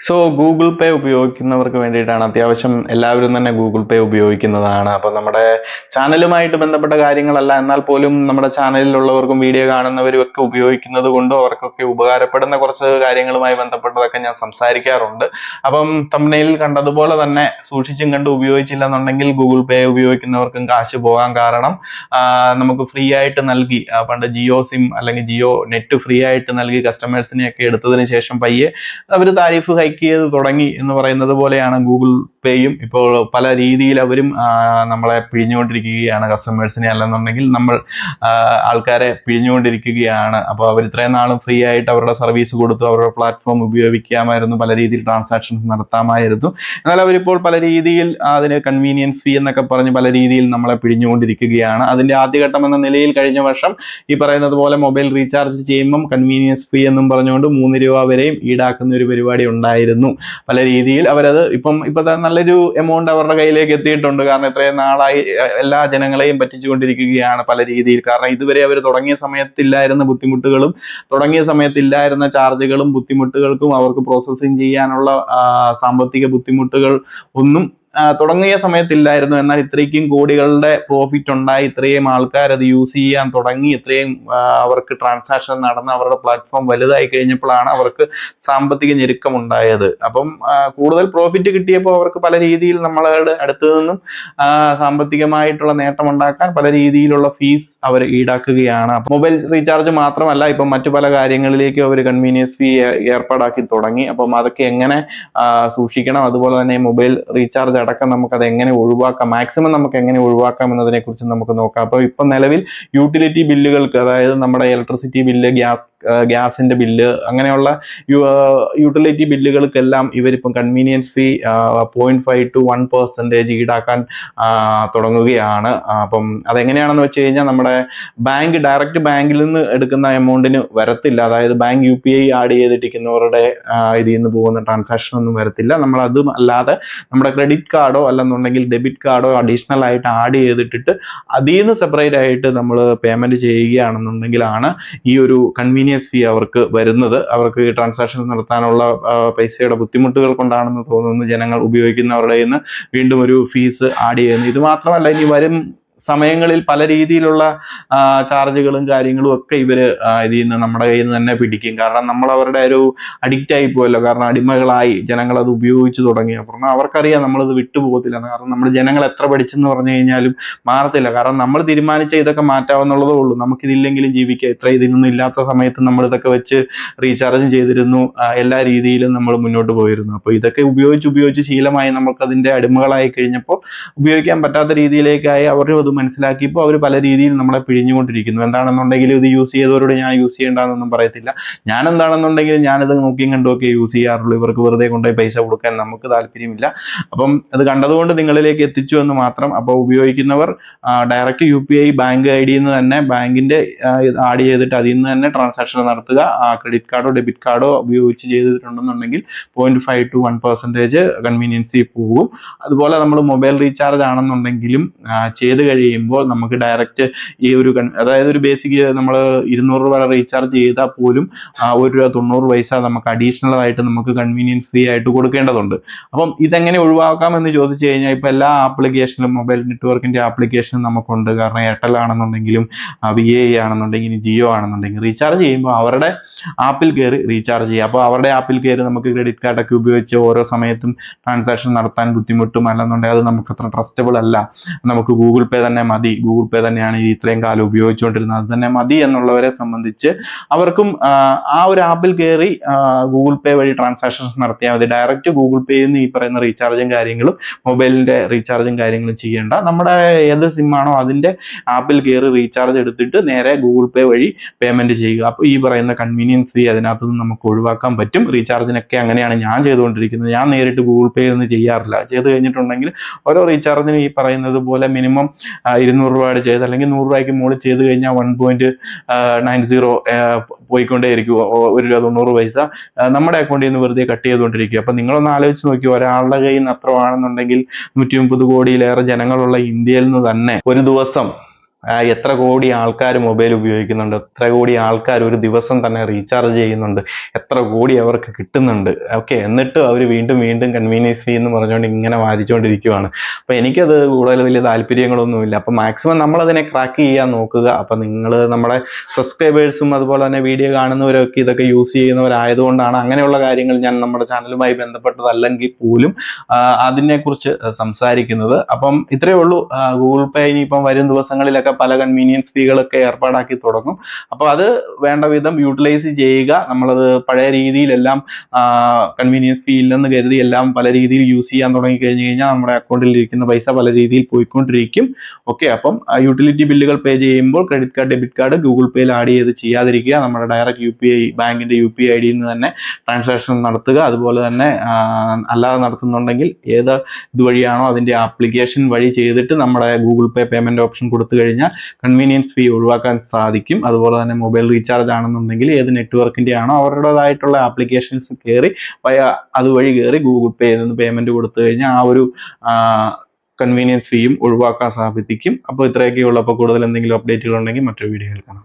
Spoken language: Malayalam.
സോ ഗൂഗിൾ പേ ഉപയോഗിക്കുന്നവർക്ക് വേണ്ടിയിട്ടാണ് അത്യാവശ്യം എല്ലാവരും തന്നെ ഗൂഗിൾ പേ ഉപയോഗിക്കുന്നതാണ്. അപ്പോൾ നമ്മുടെ ചാനലുമായിട്ട് ബന്ധപ്പെട്ട കാര്യങ്ങളല്ല എന്നാൽ പോലും നമ്മുടെ ചാനലിലുള്ളവർക്കും വീഡിയോ കാണുന്നവരും ഒക്കെ ഉപയോഗിക്കുന്നത് കൊണ്ടും അവർക്കൊക്കെ ഉപകാരപ്പെടുന്ന കുറച്ച് കാര്യങ്ങളുമായി ബന്ധപ്പെട്ടതൊക്കെ ഞാൻ സംസാരിക്കാറുണ്ട്. അപ്പം തമ്മിൽ കണ്ടതുപോലെ തന്നെ സൂക്ഷിച്ചും കണ്ട് ഉപയോഗിച്ചില്ല എന്നുണ്ടെങ്കിൽ ഗൂഗിൾ പേ ഉപയോഗിക്കുന്നവർക്കും കാശ് പോകാൻ കാരണം നമുക്ക് ഫ്രീ ആയിട്ട് നൽകി പണ്ട് ജിയോ സിം അല്ലെങ്കിൽ ജിയോ നെറ്റ് ഫ്രീ ആയിട്ട് നൽകി കസ്റ്റമേഴ്സിനെയൊക്കെ എടുത്തതിന് ശേഷം പയ്യെ അവർ താരിഫ് ഹൈക്ക് ചെയ്ത് തുടങ്ങി എന്ന് പറയുന്നത് പോലെയാണ് ഗൂഗിൾ പേയും ഇപ്പോൾ പല രീതിയിൽ അവരും നമ്മളെ പിഴിഞ്ഞുകൊണ്ടിരിക്കുകയാണ് കസ്റ്റമേഴ്സിനെ അല്ലെന്നുണ്ടെങ്കിൽ നമ്മൾ ആൾക്കാരെ പിഴിഞ്ഞുകൊണ്ടിരിക്കുകയാണ്. അപ്പോൾ അവർ ഇത്രയും നാളും ഫ്രീ ആയിട്ട് അവരുടെ സർവീസ് കൊടുത്തു അവരുടെ പ്ലാറ്റ്ഫോം ഉപയോഗിക്കാമായിരുന്നു പല രീതിയിൽ ട്രാൻസാക്ഷൻസ് നടത്താമായിരുന്നു. എന്നാൽ അവരിപ്പോൾ പല രീതിയിൽ അതിന് കൺവീനിയൻസ് ഫീ എന്നൊക്കെ പറഞ്ഞ് പല രീതിയിൽ നമ്മളെ പിഴിഞ്ഞുകൊണ്ടിരിക്കുകയാണ്. അതിന്റെ ആദ്യഘട്ടം എന്ന നിലയിൽ കഴിഞ്ഞ വർഷം ഈ പറയുന്നത് പോലെ മൊബൈൽ റീചാർജ് ചെയ്യുമ്പം കൺവീനിയൻസ് ഫീ എന്നും പറഞ്ഞുകൊണ്ട് മൂന്ന് രൂപ വരെയും ഈടാക്കുന്ന ഒരു പരിപാടി ഉണ്ടായിരുന്നു പല രീതിയിൽ അവരത് ഇപ്പം ഇപ്പോഴത്തെ നല്ലൊരു എമൗണ്ട് അവരുടെ കയ്യിലേക്ക് എത്തിയിട്ടുണ്ട്. കാരണം ഇത്രയും നാളായി എല്ലാ ജനങ്ങളെയും പറ്റിച്ചുകൊണ്ടിരിക്കുകയാണ് പല രീതിയിൽ. കാരണം ഇതുവരെ അവർ തുടങ്ങിയ സമയത്തില്ലായിരുന്ന ബുദ്ധിമുട്ടുകളും തുടങ്ങിയ സമയത്തില്ലായിരുന്ന ചാർജുകളും ബുദ്ധിമുട്ടുകൾക്കും അവർക്ക് പ്രോസസ്സിങ് ചെയ്യാനുള്ള സാമ്പത്തിക ബുദ്ധിമുട്ടുകൾ ഒന്നും തുടങ്ങിയ സമയത്തില്ലായിരുന്നു. എന്നാൽ ഇത്രയ്ക്കും കോടികളുടെ പ്രോഫിറ്റ് ഉണ്ടായി. ഇത്രയും ആൾക്കാർ അത് യൂസ് ചെയ്യാൻ തുടങ്ങി. ഇത്രയും അവർക്ക് ട്രാൻസാക്ഷൻ നടന്ന് അവരുടെ പ്ലാറ്റ്ഫോം വലുതായി കഴിഞ്ഞപ്പോഴാണ് അവർക്ക് സാമ്പത്തിക ഞെരുക്കം ഉണ്ടായത് അപ്പം കൂടുതൽ പ്രോഫിറ്റ് കിട്ടിയപ്പോൾ അവർക്ക് പല രീതിയിൽ നമ്മളുടെ അടുത്ത് നിന്നും സാമ്പത്തികമായിട്ടുള്ള നേട്ടം ഉണ്ടാക്കാൻ പല രീതിയിലുള്ള ഫീസ് അവർ ഈടാക്കുകയാണ്. മൊബൈൽ റീചാർജ് മാത്രമല്ല ഇപ്പം മറ്റു പല കാര്യങ്ങളിലേക്കും അവർ കൺവീനിയൻസ് ഫീ ഏർപ്പാടാക്കി തുടങ്ങി. അപ്പം അതൊക്കെ എങ്ങനെ സൂക്ഷിക്കണം? അതുപോലെ തന്നെ മൊബൈൽ റീചാർജ് നമുക്ക് അത് എങ്ങനെ ഒഴിവാക്കാം? മാക്സിമം നമുക്ക് എങ്ങനെ ഒഴിവാക്കാം എന്നതിനെ കുറിച്ച് നമുക്ക് നോക്കാം. അപ്പോൾ ഇപ്പം നിലവിൽ യൂട്ടിലിറ്റി ബില്ലുകൾക്ക് അതായത് നമ്മുടെ ഇലക്ട്രിസിറ്റി ബില്ല് ഗ്യാസ് ഗ്യാസിന്റെ ബില്ല് അങ്ങനെയുള്ള യൂട്ടിലിറ്റി ബില്ലുകൾക്കെല്ലാം ഇവരിപ്പം convenience fee point five two one percentage ഈടാക്കാൻ തുടങ്ങുകയാണ്. അപ്പം അതെങ്ങനെയാണെന്ന് വെച്ച് കഴിഞ്ഞാൽ നമ്മുടെ ബാങ്ക് ഡയറക്റ്റ് ബാങ്കിൽ നിന്ന് എടുക്കുന്ന എമൗണ്ടിന് വരത്തില്ല. അതായത് bank U P I add ചെയ്തിട്ടിരിക്കുന്നവരുടെ ഇതിൽ നിന്ന് പോകുന്ന ട്രാൻസാക്ഷൻ ഒന്നും വരത്തില്ല. നമ്മൾ അതും അല്ലാതെ നമ്മുടെ ക്രെഡിറ്റ് കാർഡോ അല്ലെന്നുണ്ടെങ്കിൽ ഡെബിറ്റ് കാർഡോ അഡീഷണൽ ആയിട്ട് ആഡ് ചെയ്തിട്ടിട്ട് അതിൽ നിന്ന് സെപ്പറേറ്റ് ആയിട്ട് നമ്മൾ പേയ്മെന്റ് ചെയ്യുകയാണെന്നുണ്ടെങ്കിലാണ് ഈ ഒരു കൺവീനിയൻസ് ഫീ അവർക്ക് വരുന്നത്. അവർക്ക് ഈ ട്രാൻസാക്ഷൻ നടത്താനുള്ള പൈസയുടെ ബുദ്ധിമുട്ടുകൾ കൊണ്ടാണെന്ന് തോന്നുന്നു ജനങ്ങൾ ഉപയോഗിക്കുന്നവരുടെ നിന്ന് വീണ്ടും ഒരു ഫീസ് ആഡ് ചെയ്യുന്നു ഇത് മാത്രമല്ല ഇനി വരും സമയങ്ങളിൽ പല രീതിയിലുള്ള ചാർജുകളും കാര്യങ്ങളും ഒക്കെ ഇവർ ആ, ഇതിൽ നിന്ന് നമ്മുടെ കയ്യിൽ നിന്ന് തന്നെ പിടിക്കും. കാരണം നമ്മൾ അവരുടെ ഒരു അഡിക്റ്റ് ആയി പോയല്ലോ കാരണം അടിമകളായി. ജനങ്ങൾ അത് ഉപയോഗിച്ചു തുടങ്ങി. അപ്പം അവർക്കറിയാം നമ്മളത് വിട്ടുപോകത്തില്ല. കാരണം നമ്മുടെ ജനങ്ങൾ എത്ര പഠിച്ചെന്ന് പറഞ്ഞു കഴിഞ്ഞാലും മാറത്തില്ല. കാരണം നമ്മൾ തീരുമാനിച്ച ഇതൊക്കെ മാറ്റാവുന്നുള്ളതേ ഉള്ളൂ. നമുക്കിതില്ലെങ്കിലും ജീവിക്കാം. ഇത്ര ഇതിനൊന്നും ഇല്ലാത്ത സമയത്ത് നമ്മൾ ഇതൊക്കെ വെച്ച് റീചാർജും ചെയ്തിരുന്നു. എല്ലാ രീതിയിലും നമ്മൾ മുന്നോട്ട് പോയിരുന്നു. അപ്പോൾ ഇതൊക്കെ ഉപയോഗിച്ച് ഉപയോഗിച്ച് ശീലമായി നമുക്ക് അതിന്റെ അടിമകളായി കഴിഞ്ഞപ്പോൾ ഉപയോഗിക്കാൻ പറ്റാത്ത രീതിയിലേക്കായി അവരും അത് മനസ്സിലാക്കിയപ്പോൾ അവർ പല രീതിയിൽ നമ്മളെ പിഴിഞ്ഞുകൊണ്ടിരിക്കുന്നു. എന്താണെന്നുണ്ടെങ്കിൽ ഇത് യൂസ് ചെയ്തവരോട് ഞാൻ യൂസ് ചെയ്യേണ്ടെന്നൊന്നും പറയത്തില്ല. ഞാൻ എന്താണെന്നുണ്ടെങ്കിൽ ഞാനിത് നോക്കിയും കണ്ടുമൊക്കെ യൂസ് ചെയ്യാറുള്ളൂ. ഇവർക്ക് വെറുതെ കൊണ്ടുപോയി പൈസ കൊടുക്കാൻ നമുക്ക് താല്പര്യമില്ല. അപ്പം അത് കണ്ടതുകൊണ്ട് നിങ്ങളിലേക്ക് എത്തിച്ചു എന്ന് മാത്രം. അപ്പോൾ ഉപയോഗിക്കുന്നവർ direct U P I bank I ഡിയിൽ നിന്ന് തന്നെ ബാങ്കിന്റെ ആഡ് ചെയ്തിട്ട് അതിൽ നിന്ന് തന്നെ ട്രാൻസാക്ഷൻ നടത്തുക. ക്രെഡിറ്റ് കാർഡോ ഡെബിറ്റ് കാർഡോ ഉപയോഗിച്ച് ചെയ്തിട്ടുണ്ടെന്നുണ്ടെങ്കിൽ point five two one percentage convenience പോകും. അതുപോലെ നമ്മൾ മൊബൈൽ റീചാർജ് ആണെന്നുണ്ടെങ്കിലും ചെയ്ത് കഴിയുമ്പോൾ നമുക്ക് ഡയറക്റ്റ് ഈ ഒരു അതായത് ഒരു ബേസിക് നമ്മൾ ഇരുന്നൂറ് രൂപ റീചാർജ് ചെയ്താൽ പോലും ഒരു രൂപ തൊണ്ണൂറ് പൈസ നമുക്ക് അഡീഷണൽ ആയിട്ട് നമുക്ക് കൺവീനിയൻസ് ഫ്രീ ആയിട്ട് കൊടുക്കേണ്ടതുണ്ട്. അപ്പം ഇതെങ്ങനെ ഒഴിവാക്കാം എന്ന് ചോദിച്ചു കഴിഞ്ഞാൽ ഇപ്പം എല്ലാ ആപ്ലിക്കേഷനും മൊബൈൽ നെറ്റ്വർക്കിന്റെ ആപ്ലിക്കേഷനും നമുക്കുണ്ട്. കാരണം എയർടെൽ ആണെന്നുണ്ടെങ്കിലും വി എ ആണെന്നുണ്ടെങ്കിലും ജിയോ ആണെന്നുണ്ടെങ്കിൽ റീചാർജ് ചെയ്യുമ്പോൾ അവരുടെ ആപ്പിൽ കയറി റീചാർജ് ചെയ്യുക. അപ്പോൾ അവരുടെ ആപ്പിൽ കയറി നമുക്ക് ക്രെഡിറ്റ് കാർഡൊക്കെ ഉപയോഗിച്ച് ഓരോ സമയത്തും ട്രാൻസാക്ഷൻ നടത്താൻ ബുദ്ധിമുട്ടും അല്ലെന്നുണ്ടെങ്കിൽ അത് നമുക്ക് അത്ര ട്രസ്റ്റബിൾ അല്ല. നമുക്ക് ഗൂഗിൾ പേ തന്നെ മതി. ഗൂഗിൾ പേ തന്നെയാണ് ഇത്രയും കാലം ഉപയോഗിച്ചുകൊണ്ടിരുന്നത്. അത് തന്നെ മതി എന്നുള്ളവരെ സംബന്ധിച്ച് അവർക്കും ആ, ഒരു ആപ്പിൽ കയറി ഗൂഗിൾ പേ വഴി ട്രാൻസാക്ഷൻസ് നടത്തിയാൽ മതി. ഡയറക്റ്റ് ഗൂഗിൾ പേയിൽ നിന്ന് ഈ പറയുന്ന റീചാർജും കാര്യങ്ങളും മൊബൈലിന്റെ റീചാർജും കാര്യങ്ങളും ചെയ്യേണ്ട. നമ്മുടെ ഏത് സിമ്മാണോ അതിന്റെ ആപ്പിൽ കയറി റീചാർജ് എടുത്തിട്ട് നേരെ ഗൂഗിൾ പേ വഴി പേയ്മെന്റ് ചെയ്യുക. അപ്പോൾ ഈ പറയുന്ന കൺവീനിയൻസ് ഫീ അതിനകത്ത് നിന്ന് നമുക്ക് ഒഴിവാക്കാൻ പറ്റും. റീചാർജിനൊക്കെ അങ്ങനെയാണ് ഞാൻ ചെയ്തുകൊണ്ടിരിക്കുന്നത്. ഞാൻ നേരിട്ട് ഗൂഗിൾ പേയിൽ നിന്ന് ചെയ്യാറില്ല. ചെയ്ത് കഴിഞ്ഞിട്ടുണ്ടെങ്കിൽ ഓരോ റീചാർജിനും ഈ പറയുന്നത് പോലെ മിനിമം ഇരുന്നൂറ് രൂപയുടെ ചെയ്ത് അല്ലെങ്കിൽ നൂറ് രൂപയ്ക്ക് മുകളിൽ ചെയ്ത് കഴിഞ്ഞാൽ വൺ പോയിന്റ് നയൻ സീറോ പോയിക്കൊണ്ടേയിരിക്കും. ഒരു രൂപ തൊണ്ണൂറ് പൈസ. നമ്മുടെ അക്കൗണ്ടിൽ നിന്ന് വെറുതെ കട്ട് ചെയ്തുകൊണ്ടിരിക്കുക. അപ്പൊ നിങ്ങളൊന്ന് ആലോചിച്ച് നോക്കി ഒരാളുടെ കയ്യിൽ നിന്ന് അത്ര ആണെന്നുണ്ടെങ്കിൽ നൂറ്റി മുപ്പത് കോടിയിലേറെ ജനങ്ങളുള്ള ഇന്ത്യയിൽ നിന്ന് തന്നെ ഒരു ദിവസം എത്ര കോടി ആൾക്കാർ മൊബൈൽ ഉപയോഗിക്കുന്നുണ്ട് എത്ര കോടി ആൾക്കാർ ഒരു ദിവസം തന്നെ റീചാർജ് ചെയ്യുന്നുണ്ട് എത്ര കോടി അവർക്ക് കിട്ടുന്നുണ്ട്. ഓക്കെ എന്നിട്ട് അവർ വീണ്ടും വീണ്ടും കൺവീനിയൻസ് എന്ന് പറഞ്ഞുകൊണ്ട് ഇങ്ങനെ വാരിച്ചുകൊണ്ടിരിക്കുവാണ് അപ്പൊ എനിക്കത് കൂടുതൽ വലിയ താല്പര്യങ്ങളൊന്നുമില്ല. അപ്പോൾ മാക്സിമം നമ്മൾ അതിനെ ക്രാക്ക് ചെയ്യാൻ നോക്കുക. അപ്പോൾ നിങ്ങൾ നമ്മുടെ സബ്സ്ക്രൈബേഴ്സും അതുപോലെ തന്നെ വീഡിയോ കാണുന്നവരൊക്കെ ഇതൊക്കെ യൂസ് ചെയ്യുന്നവരായതുകൊണ്ടാണ് അങ്ങനെയുള്ള കാര്യങ്ങൾ ഞാൻ നമ്മുടെ ചാനലുമായി ബന്ധപ്പെട്ടതല്ലെങ്കിൽ പോലും അതിനെക്കുറിച്ച് സംസാരിക്കുന്നത്. അപ്പം ഇത്രയേ ഉള്ളൂ. ഗൂഗിൾ പേ ഇനിയിപ്പം വരും ദിവസങ്ങളിലൊക്കെ പല കൺവീനിയൻസ് ഫീകളൊക്കെ ഏർപ്പാടാക്കി തുടങ്ങും. അപ്പോൾ അത് വേണ്ട വിധം യൂട്ടിലൈസ് ചെയ്യുക. നമ്മളത് പഴയ രീതിയിലെല്ലാം കൺവീനിയൻസ് ഫീ ഇല്ലെന്ന് കരുതി എല്ലാം പല രീതിയിൽ യൂസ് ചെയ്യാൻ തുടങ്ങി കഴിഞ്ഞു കഴിഞ്ഞാൽ നമ്മുടെ അക്കൗണ്ടിൽ ഇരിക്കുന്ന പൈസ പല രീതിയിൽ പോയിക്കൊണ്ടിരിക്കും. ഓക്കെ അപ്പം യൂട്ടിലിറ്റി ബില്ലുകൾ പേ ചെയ്യുമ്പോൾ credit card debit card Google പേയിൽ ആഡ് ചെയ്ത് ചെയ്യാതിരിക്കുക. നമ്മുടെ ഡയറക്റ്റ് യു പി ഐ ബാങ്കിന്റെ യു പി ഐ ഡിയിൽ നിന്ന് തന്നെ ട്രാൻസാക്ഷൻ നടത്തുക. അതുപോലെ തന്നെ അല്ലാതെ നടത്തുന്നുണ്ടെങ്കിൽ ഏത് ഇതുവഴിയാണോ അതിന്റെ ആപ്ലിക്കേഷൻ വഴി ചെയ്തിട്ട് നമ്മുടെ ഗൂഗിൾ പേ പേയ്മെന്റ് ഓപ്ഷൻ കൊടുത്തു കഴിഞ്ഞാൽ കൺവീനിയൻസ് ഫീ ഒഴിവാക്കാൻ സാധിക്കും. അതുപോലെ തന്നെ മൊബൈൽ റീചാർജ് ആണെന്നുണ്ടെങ്കിൽ ഏത് നെറ്റ്വർക്കിന്റെ ആണോ അവരുടേതായിട്ടുള്ള ആപ്ലിക്കേഷൻസ് കയറി അതുവഴി കയറി ഗൂഗിൾ പേ നിന്ന് പേയ്മെന്റ് കൊടുത്തു കഴിഞ്ഞാൽ ആ ഒരു കൺവീനിയൻസ് ഫീയും ഒഴിവാക്കാൻ സാധിക്കും. അപ്പോൾ ഇത്രയൊക്കെ ഉള്ളൂ അപ്പോൾ കൂടുതൽ എന്തെങ്കിലും അപ്ഡേറ്റുകൾ ഉണ്ടെങ്കിൽ മറ്റൊരു വീഡിയോയിൽ കാണാം.